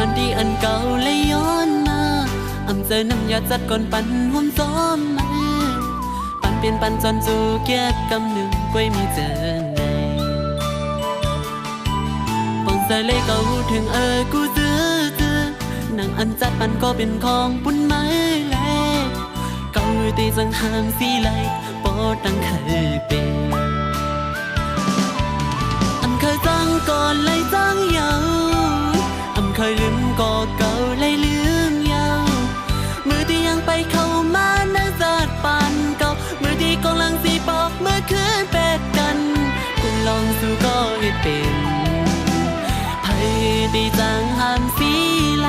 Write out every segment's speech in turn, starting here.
ปันดีอำเก่าเลยย้อน้ำยาจัดก่อนปันหุ่นซ้อมมาปันเปลี่ยนปันจนจูเกียกำหนึ่งก้วยมีเจอในปองใส่เลยเก็หูถึงเออกูเจอเจอนังอันจัดปันก็เป็นของปุ่นไม้แลเกาตีจังหามสีไหลปอตั้งเคยเป็นอันเคยจังก่อนเลยจังยาวอัน เคยลืมก็เก่าเลยลืมยาวมือที่ยังไปเข้ามาในจัดปานเก่ามือที่กำลังสีบอกเมื่อคืนเป็ดกันคุณลองสู้ก็เฮ็ดเป็นไผตีจังหามสีไหล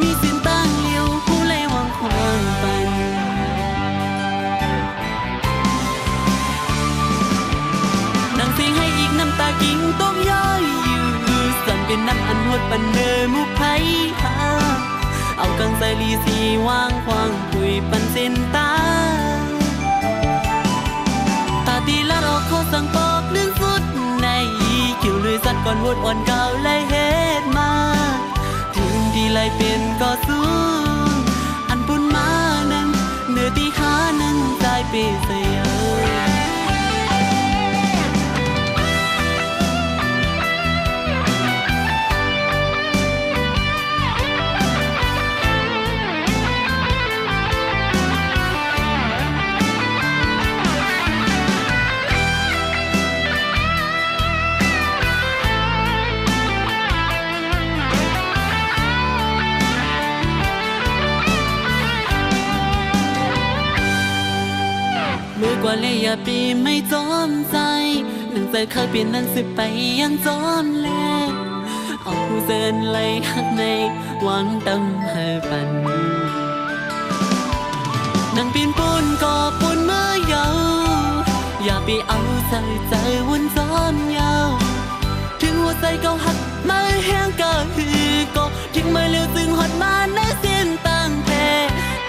มีสินตั้งเลี้ยวผู้เลวางความปันนางเสียงให้อีกน้ำตากิ่งต้องย้อย เป็นน้ำอันหดปันเนอมุกไผหาเอากังใสลีสีวางควางคุยปันเส้นตาตาตีละเราเขาสั่งปอกเรื่องสุดในคิวเลยสัตว์ก่อนวดอ่อนเก่าเลยเฮ็ดมา ถึงที่ไลเปลี่ยนก็สู้อันปุ่นมานั้นเนื้อที่หานั้นตายไปเสี ว่าเลยอย่าปีไม่จอมใจหนังใจเคยเปลี่ยนนั้นสิไปยังจอมแลเอาผู้เดินไล่หักในหวังตำให้ปันนั่งปีนปูนก็ปูนเมื่อเยาอย่าไปเอาใจใจวนจอมยาวถึงหัวใจเก่าหักมาแห้งก็คือก็ทิ้งมาเร็วจึงหดมาในเส้นตั้งแพ้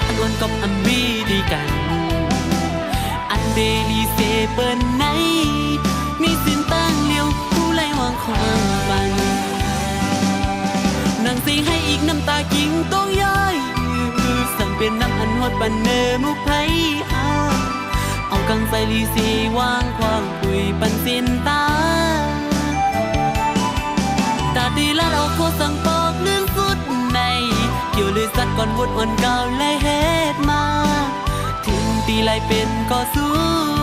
อันวันกับอันบีดีกันันเดลีเซเปิลไหน มีสินตั้งเลี้ยวผู้ไล่วางความบันนางสิงให้อีกน้ำตากิ่งต้องย้อยสั่งเป็นน้ำอันหดปันเนอมุกไผหาเอากังใส่ลีซีวางความคุยปันสินตา ตาดีละเราโคสั่งปอกเรื่องสุดใน เกี่ยวเลยสัตว์ก่อนวดอ่อนเก่าเล เป็นก็สู้